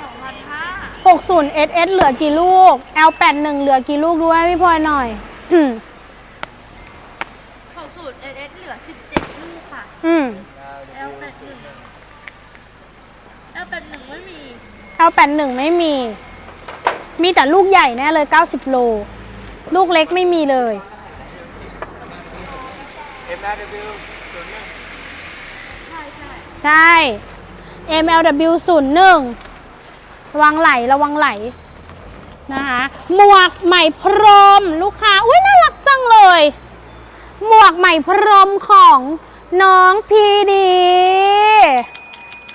สองพันห้า60 SS เหลือกี่ลูก L81 เหลือกี่ลูกด้วยพี่พลอยหน่อยอืมหกสูตรเอสเหลือสิบเจ็ดลูกค่ะ อืม L แปดหนึ่ง L แปดหนึ่งไม่มี L81 ไม่มี มีแต่ลูกใหญ่แน่เลย 90 โล ลูกเล็กไม่มีเลย MRW ศูนย์หนึ่งใช่ใช่ใช่ MLW 01 ระวังไหลระวังไหลนะคะหมวกใหม่พรมลูกค้าอุ้ยน่ารักจังเลย หมวกใหม่พรมของน้องพีดี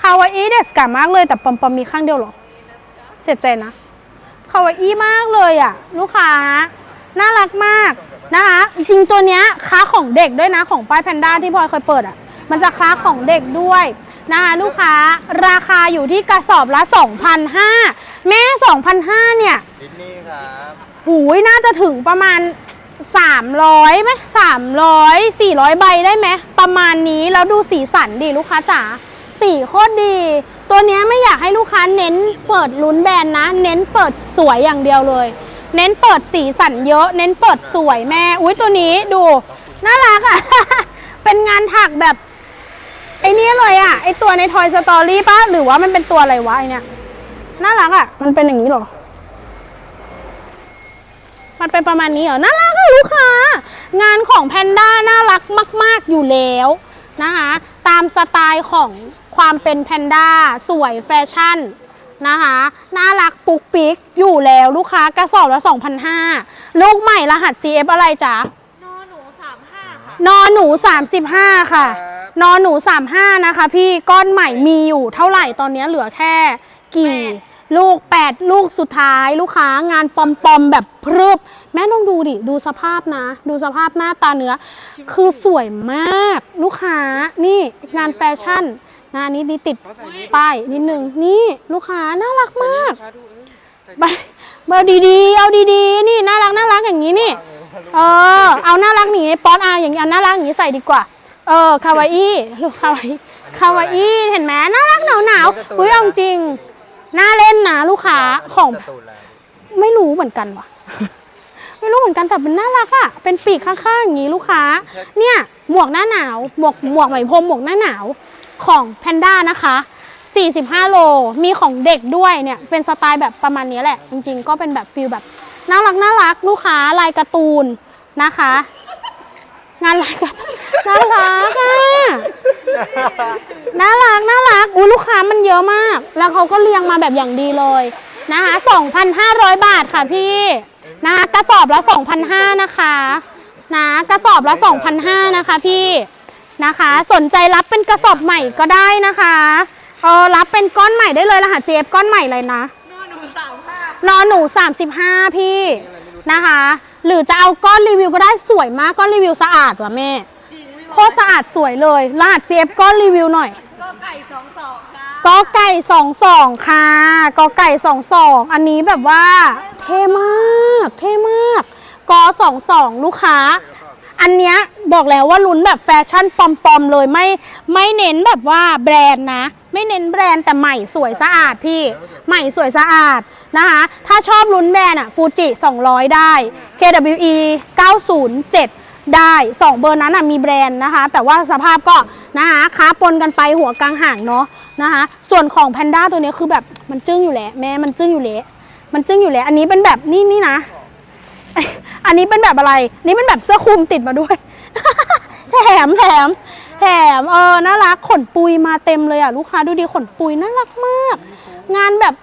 คาวาอิเดสกามากเลยแต่ปอมปอมมีข้างเดียวหรอ เสียใจนะคาวาอิมากเลยอะ ลูกค้า น่ารักมากนะคะ จริงตัวเนี้ยค้าของเด็กด้วยนะของป้ายแพนด้าที่พลอยเคยเปิดอะ มันจะค้าของเด็กด้วย นะคะลูกค้าราคาอยู่ที่กระสอบละ2,500แม่2,500เนี่ยดิสนีย์ครับหูยน่าจะถึงประมาณ 300ไหม300 400 ใบได้ไหมประมาณนี้แล้วดูสีสันดิลูกค้าจ๋าสีโคตรดี ตัวเนี้ยไม่อยากให้ลูกค้าเน้นเปิดลุ้นแบรนด์นะ เน้นเปิดสวยอย่างเดียวเลย เน้นเปิดสีสันเยอะ เน้นเปิดสวยแม่ อุ้ยตัวนี้ดู น่ารักอะ่ะ เป็นงานถักแบบ ไอ้นี่เลยอะ่ะไอตัวใน Toy Story ปะหรือว่ามันเป็นตัวอะไรวะไอเนี่ยน่ารักอะ่ะ มันเป็นอย่างนี้เหรอ มันเป็นประมาณนี้เหรอ น่ารักอะลูกค้า งานของแพนด้าน่ารักมาก ๆ อยู่แล้วนะคะ ตามสไตล์ของความเป็นแพนด้าสวยแฟชั่นนะคะน่ารักปุกปิกอยู่แล้วลูกค้ากระสอบละ2,500ลูกใหม่รหัส CF อะไรจ๊ะนอหนูสามห้าค่ะนอหนู 35 ค่ะ นอหนู35นะคะ พี่ก้อนใหม่มีอยู่เท่าไหร่ตอนนี้เหลือแค่กี่ลูก 8 ลูกสุดท้ายลูกค้างานปอมๆแบบพรึบ แม่ลองดูดิ ดูสภาพนะ ดูสภาพหน้าตาเนื้อ คือสวยมากลูกค้านี่งานแฟชั่นนะอันนี้นี่ติดป้ายนิดนึง นี่ลูกค้าน่ารักมากค่าดูเอ้ยไปเบอร์ดีๆ เอาดีๆ นี่น่ารักน่ารักอย่างนี้นี่ เออ เอาน่ารักหนีป๊อนอาอย่างนี้เอาน่ารักอย่างนี้ใส่ดีกว่า เออคาวาอี้ลูกคาวาอี้คาวาอี้เห็นไหมน่ารักหนาวหนาวๆอุ้ยเอาจริงน่าเล่นนะลูกค้าของการ์ตูนอะไรไม่รู้เหมือนกันว่ะ ไม่รู้เหมือนกันแต่เป็นน่ารักอะเป็นปีกข้างๆอย่างนี้ลูกค้า เนี่ยหมวกหน้าหนาวหมวกหมวกไหมพรมหมวกหน้าหนาวของแพนด้านะคะ45 โล มีของเด็กด้วยเนี่ย เป็นสไตล์แบบประมาณนี้แหละ จริงๆ ก็เป็นแบบฟิลแบบน่ารักน่ารักลูกค้าลายการ์ตูนนะคะ งานลายการ์ตูนน่ารักอะ น่ารักน่ารักอุ้ยลูกค้ามันเยอะมาก แล้วเขาก็เรียงมาแบบอย่างดีเลยนะคะ2,500 บาทค่ะพี่นะคะกระสอบละ2,500นะคะนะกระสอบละ2,500นะคะพี่นะคะ สนใจรับเป็นกระสอบใหม่ก็ได้นะคะเออรับเป็นก้อนใหม่ได้เลยรหัส CF ก้อนใหม่เลยนะนอหนูสามห้านอนหนู35พี่นะคะ หรือจะเอาก้อนรีวิวก็ได้สวยมากก้อนรีวิวสะอาดว่ะแม่จริงพี่บโคอ ตรสะอาดสวยเลยรหัส CF ก้อนรีวิวหน่อยก็ไก่สองสองค่ะกอไก่สองสองค่ะกอไก่สองสองอันนี้แบบว่า เท่มาก เท่มากกอสองสองลูกค้า อันเนี้ยบอกแล้วว่าลุ้นแบบแฟชั่นปลอมๆเลยไม่ไม่เน้นแบบว่าแบรนด์นะ ไม่เน้นแบรนด์แต่ใหม่สวยสะอาดพี่ ใหม่สวยสะอาดนะคะ ถ้าชอบลุ้นแบรนด์อะฟูจิ200 ได้ KWE 907 ได้ 2 เบอร์นั้นมีแบรนด์นะคะ แต่ว่าสภาพก็นะคะค้าปนกันไปหัวกลางห่างเนาะนะคะ ส่วนของแพนด้าตัวนี้คือแบบมันจึ้งอยู่แล้วแม่มันจึ้งอยู่แล้วมันจึ้งอยู่แล้วอันนี้เป็นแบบนี่นี่นะ อันนี้เป็นแบบอะไร นี่เป็นแบบเสื้อคลุมติดมาด้วย แถมแถมแถมเออน่ารักขนปุยมาเต็มเลยอะลูกค้าดูดิขนปุยน่ารักมาก งานแบบ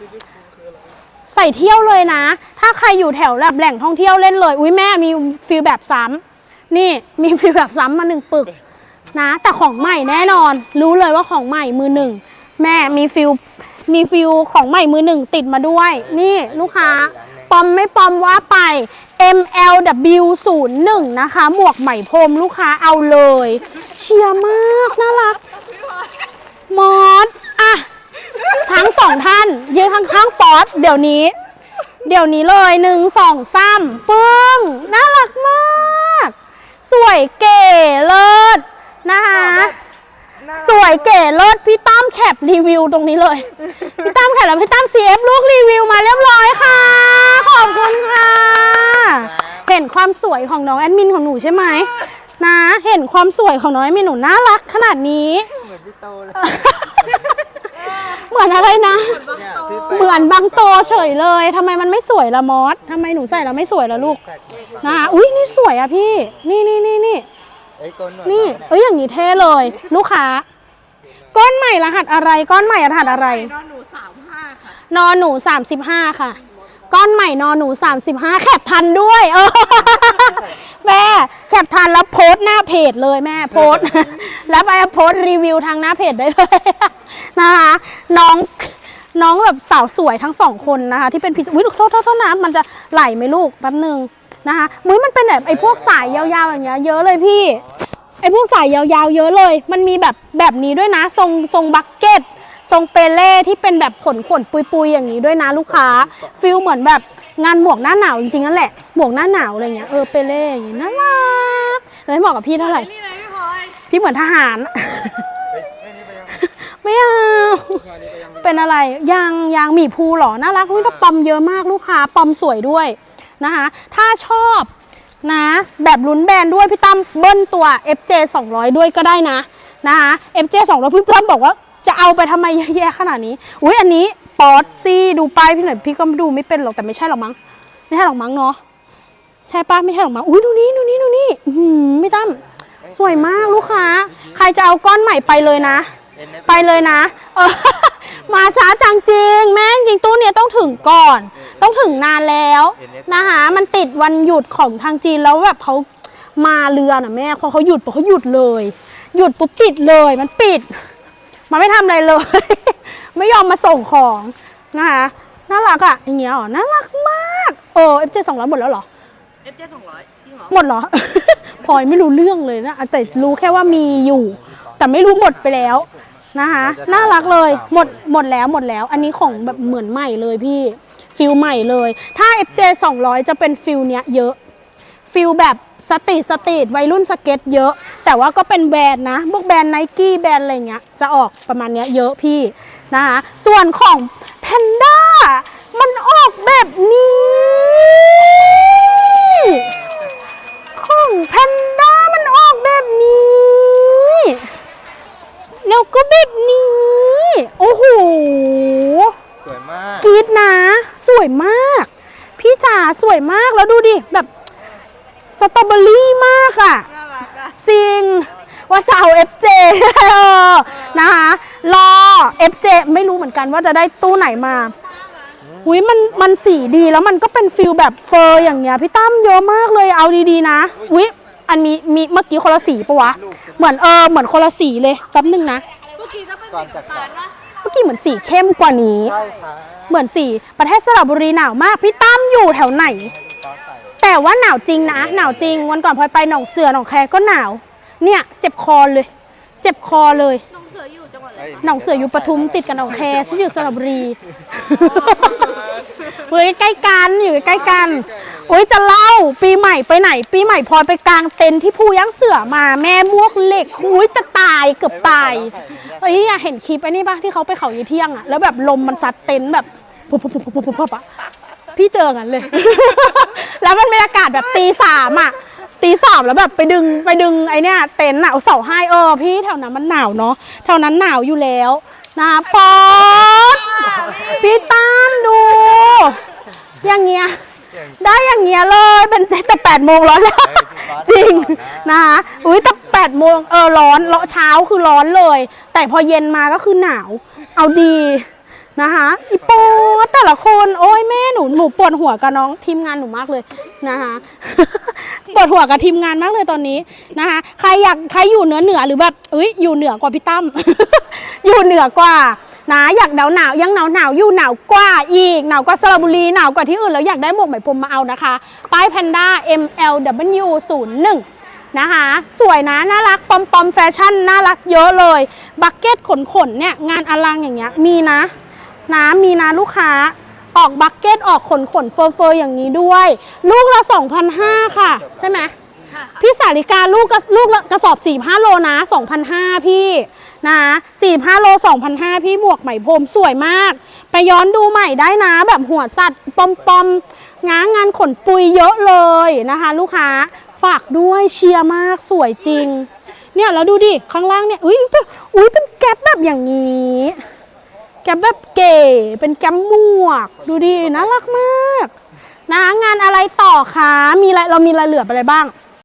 ใส่เที่ยวเลยนะ ถ้าใครอยู่แถวแบบแหล่งท่องเที่ยวเล่นเลย อุ้ยแม่มีฟิลแบบซ้ำ นี่มีฟิลแบบซ้ำมาหนึ่งปึกนะ แต่ของใหม่แน่นอน รู้เลยว่าของใหม่มือหนึ่งแม่มีฟิลมีฟิลของใหม่มือหนึ่งติดมาด้วย นี่ลูกค้าปอมไม่ปอมว่าไป MLW 0 1 นะคะ หมวกไหมพรมลูกค้าเอาเลย เชียร์มากน่ารัก มอสอะ ทั้งสองท่านยืนข้างๆฟอสเดี๋ยวนี้ เดี๋ยวนี้เลยหนึ่งสองสามปึ้ง น่ารักม วยเก๋เลิศนะคะ สวยเก๋เลิศพี่ตั้มแคปรีวิวตรงนี้เลย พี่ตั้มแคปแล้วพี่ตั้ม CF ลูกรีวิวมาเรียบร้อยค่ะ ขอบคุณค่ะ เห็นความสวยของน้องแอดมินของหนูใช่ไหมนะ เห็นความสวยของน้องแอดมินหนูน่ารักขนาดนี้ เหมือนพี่โตเลย เหมือนอะไรนะเนี่ยที่ไปเหมือนบางโตเฉยเลยทำไมมันไม่สวยละมอสทำไมหนูใส่แล้วไม่สวยละลูกแฟดนะคะอุ้ยนี่สวยอะพี่ นี่นี่นี่นี่ไอ้ยโกนหนวดนี่มาเอ้ยอย่างนี้เท่เลย ลูกค้า ก้อนใหม่รหัสอะไร ก้อนใหม่รหัสอะไร นอนหนูสามห้าค่ะนอหนู35ค่ะ ก้อนใหม่นอนหนู 35 แคปทันด้วย เออ แม่แคปทันแล้วโพสต์หน้าเพจเลยแม่โพสต์ แล้วไปโพสต์รีวิวทางหน้าเพจได้เลย นะคะ น้องน้องแบบสาวสวยทั้งสองคนนะคะ ที่เป็นพิซอุ้ยโทษโทษโทษนะมันจะไหลไหมลูกแป๊บนึงนะคะมุ้ยมันเป็นแบบไอ้พวกสายยาวๆอย่างเงี้ยเยอะเลยพี่ไอ้พวกสายยาวๆ เยอะเลย มันมีแบบแบบนี้ด้วยนะ ทรงทรงบักเก็ต ทรงเปเล่ที่เป็นแบบขนขนปุยปุยๆอย่างนี้ด้วยนะลูกค้าฟิลเหมือนแบบงานหมวกหน้าหนาวจริงๆนั่นแหละหมวกหน้าหนาวอะไรเงี้ยเออเปเล่อย่างงี้น่ารักเลยเหมาะกับพี่เท่าไหร่นี่เลยพี่พลอยพี่เหมือนทหารเฮ้ยไม่นี่ไปยังไม่เอางานนี้ไปยังเป็นอะไรยางยางหมีภูเหรอน่ารักนี่ก็ปอมเยอะมากลูกค้าปอมสวยด้วยนะคะ ถ้าชอบนะ แบบลุ้นแบรนด์ด้วยพี่ตั้มเบิ้ลตัว FJ 200 ด้วยก็ได้นะนะคะ FJ 200พี่ตั้มบอกว่า จะเอาไปทำไมเยอะแยะขนาดนี้ อุ้ยอันนี้ปอดซี่ดูป้ายพี่หน่อยพี่ก็ดูไม่เป็นหรอกแต่ไม่ใช่หรอกมั้ง ไม่ใช่หรอกมั้งเนาะ ใช่ป้ะไม่ใช่หรอกมั้ง อุ้ยดูนี่ดูนี่ดูนี่อื้อหือพี่ตั้มสวยมากลูกค้า ใครจะเอาก้อนใหม่ไปเลยนะ ไปเลยนะ เออ มาช้าจังจริง แม่งจริงตู้เนี้ยต้องถึงก่อน ต้องถึงนานแล้วนะคะมันติดวันหยุดของทางจีนแล้วแบบเขามาเรือน่ะแม่พอเขาหยุดปุ๊บเขาหยุดเลย หยุดปุ๊บปิดเลยมันปิด มันไม่ทำอะไรเลย ไม่ยอมมาส่งของนะคะน่ารักอะอย่างเงี้ยอ๋อน่ารักมากเออ FJ สองร้อยหมดแล้วเหรอเอฟเจสองร้อยจริงเหรอหมดเหรอพลอยไม่รู้เรื่องเลยนะแต่รู้แค่ว่ามีอยู่ แต่ไม่รู้หมดไปแล้วนะคะน่ารักเลยหมดหมดแล้วหมดแล้ว อันนี้ของแบบเหมือนใหม่เลยพี่ฟิลใหม่เลย ถ้า FJ 200 จะเป็นฟิลเนี้ยเยอะฟิลแบบ สตรีทสตรีทวัยรุ่นสเก็ตเยอะ แต่ว่าก็เป็นแบรนด์นะพวกแบรนด์ไนกี้แบรนด์อะไรเงี้ยจะออกประมาณเนี้ยเยอะพี่นะคะส่วนของแพนด้ามันออกแบบนี้ ของแพนด้ามันออกแบบนี้ แล้วก็แบบนี้ โอ้โหสวยมากกรีดนะ สวยมาก พี่จ๋าสวยมากแล้วดูดิแบบ สตรอเบอรี่มากอะ่ะ น่ารักอะ จริง ว่าจะเอา FJ เออนะคะรอ FJ ไม่รู้เหมือนกันว่าจะได้ตู้ไหนมาหุยมันมันสีดีแล้วมันก็เป็นฟิลแบบเฟอร์อย่างเงี้ยพี่ตั้มเยอะมากเลยเอาดีๆนะอุ้ยอันมีมีเมื่อกี้คนละสีปะวะ เหมือนเออเหมือนคนละสีเลยแป๊บนึงนะเมื่อกี้ก็เป็นก่อนจากตาลปะเมื่อกี้เหมือนสีเข้มกว่านี้ใช่ค่ะเหมือนสีประเทศสระบุรีหนาวมากพี่ตั้มอยู่แถวไหนตอนใส่ แต่ว่าหนาวจริงนะ หนาวจริง วันก่อนพลอยไปหนองเสือหนองแคก็หนาว เนี่ย เจ็บคอเลย เจ็บคอเลย น้องเสืออยู่จังหวัดอะไรหนองเสืออยู่ปทุมติดกับหนองแคที่อยู่สระบุรี เฮ้ยใกล้กันอยู่ใกล้กัน โอ้ยจะเล่าปีใหม่ไปไหน ปีใหม่พลอยไปกลางเต็นท์ที่ภูย่างเสือมาแม่มวกเหล็กหุยจะตายเกือบตายเฮ้ยอยากเห็นคลิปไอ้นี่ปะที่เขาไปเขายี่เที่ยงอะแล้วแบบลมมันซัดเต็นท์แบบปุ๊บปุ๊บปุ๊บปุ๊บปุ๊บปุ๊บอะ พี่เจอกันเลย แล้วมันบรรยากาศแบบตีสามอะตีสามแล้วแบบไปดึงไปดึงไอเนี้ยเต็นท์อะเอาเสาให้เออพี่แถวนั้นมันหนาวเนาะแถวนั้นหนาวอยู่แล้วนะปอดพี่ตามดู อย่างเงี้ยได้อย่างเงี้ยเลยเป็นแต่แปดโมงร้อนแล้ว จริงนะคะอุ้ยแต่แปดโมงเออร้อนเลาะเช้าคือร้อนเลย แต่พอเย็นมาก็คือหนาว เอาดี นะคะอีโปแต่ละคนโอ้ยแม่หนูหนูปวดหัวกับน้องทีมงานหนูมากเลยนะคะปวดหัวกับทีมงานมากเลยตอนนี้นะคะใครอยากใครอยู่เหนือเหนือหรือแบบเอ้ยอยู่เหนือกว่าพี่ตั้มอยู่เหนือกว่านะอยากหนาวหนาวยังหนาวหนาวอยู่หนาวกว่าอีกหนาวกว่าสระบุรีหนาวกว่าที่อื่นแล้วอยากได้หมวกไหมพรมมาเอานะคะ ป้ายแพนด้า MLW 0 1นะคะสวยนะ น่ารักปอมปอมแฟชั่น น่ารักเยอะเลย บักเก็ตขนขนเนี่ย งานอลังอย่างเงี้ยมีนะ นะมีนะลูกค้า ออกบักเก็ตออกขนขนเฟอร์เฟอร์อย่างนี้ด้วย ลูกละ2,500ค่ะ ใช่ไหมใช่ช่ค่ะพี่สาริกาลูกกระลูกละกระสอบ 45 โลนะ 2,500 พี่นะ45 โล 2,500 พี่หมวกไหมพรมสวยมาก ไปย้อนดูใหม่ได้นะ แบบหัวสัตว์ปอมปอมๆง้างงานขนปุยเยอะเลยนะคะ ลูกค้าฝากด้วยเชียร์มากสวยจริง เนี่ยแล้วดูดิ ข้างล่างเนี่ย อุ้ยเป็นอุ้ยเป็นแก๊ปแบบอย่างนี้ แกแบบเก๋ เป็นแกมหมวก ดูดีน่ารักมาก นะงานอะไรต่อคะมีอะไรเรามีรายละเอียดอะไรบ้าง